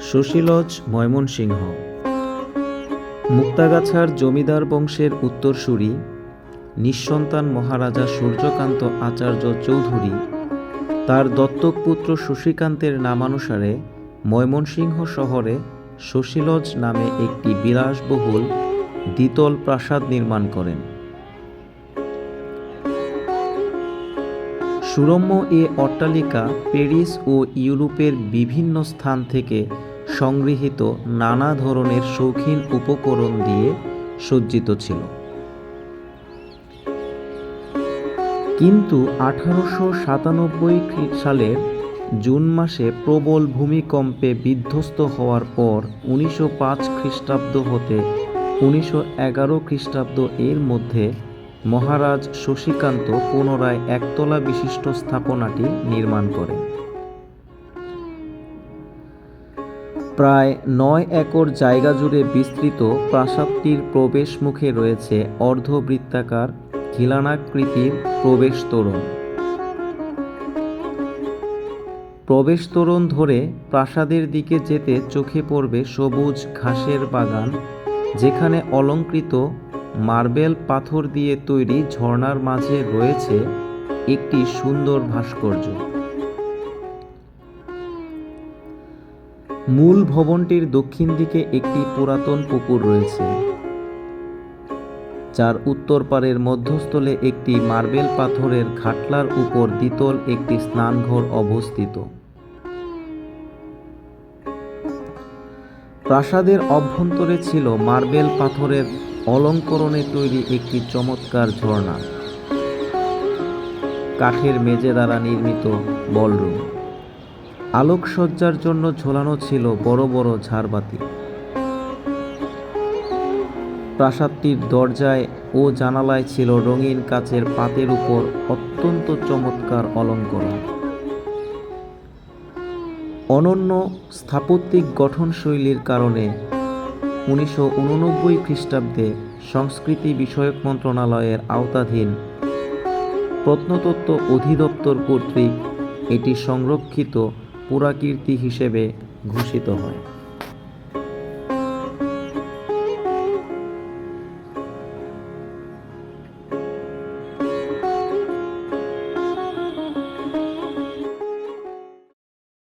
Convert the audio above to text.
সুশীলজ ময়মনসিংহ। মুক্তাগাছার জমিদার বংশের উত্তরসূরি, নিঃসন্তান মহারাজা সূর্যকান্ত আচার্য চৌধুরী, তার দত্তক পুত্র শশীকান্তের নামানুসারে ময়মনসিংহ শহরে সুশীলজ নামে একটি বিলাসবহুল দ্বিতল প্রাসাদ নির্মাণ করেন। সুরম্য এ অট্টালিকা প্যারিস ও ইউরোপের বিভিন্ন স্থান থেকে সংগৃহীত নানা ধরনের শৌখিন উপকরণ দিয়ে সজ্জিত ছিল। কিন্তু আঠারোশো সাতানব্বই সালের জুন মাসে প্রবল ভূমিকম্পে বিধ্বস্ত হওয়ার পর উনিশশো পাঁচ খ্রিস্টাব্দ হতে উনিশশো এগারো খ্রিস্টাব্দ এর মধ্যে মহারাজ শশীকান্ত পুনরায় একতলা বিশিষ্ট স্থাপনাটি নির্মাণ করেন। প্রায় নয় একর জায়গা জুড়ে বিস্তৃত প্রাসাদটির প্রবেশ মুখে রয়েছে অর্ধবৃত্তাকার খিলানাকৃতির প্রবেশ তোরণ। প্রবেশ তোরণ ধরে প্রাসাদের দিকে যেতে চোখে পড়বে সবুজ ঘাসের বাগান, যেখানে অলঙ্কৃত মার্বেল পাথর দিয়ে তৈরি ঝর্ণার মাঝে রয়েছে একটি সুন্দর ভাস্কর্য। মূল ভবনটির দক্ষিণ দিকে একটি পুরাতন পুকুর রয়েছে, যার উত্তর পারের মধ্যস্থলে একটি মার্বেল পাথরের খাটলার উপর দ্বিতল একটি স্নানঘর অবস্থিত। প্রাসাদের অভ্যন্তরে ছিল মার্বেল পাথরের অলঙ্করণে তৈরি একটি চমৎকার ঝর্ণা। কাঠের মেজে দ্বারা নির্মিত বলরুম। আলোকসজ্জার জন্য ঝোলানো ছিল বড় বড় ঝাড়বাতি। প্রাসাদটির দরজায় ও জানালায় ছিল রঙিন কাচের পাতের উপর অত্যন্ত চমৎকার অলঙ্করণ। অনন্য স্থাপত্যিক গঠনশৈলীর কারণে উনিশশো উননব্বই খ্রিস্টাব্দে সংস্কৃতি বিষয়ক মন্ত্রণালয়ের আওতাধীন প্রত্নতত্ত্ব অধিদপ্তর কর্তৃক এটি সংরক্ষিত পুরাকীর্তি হিসেবে ঘোষিত হয়।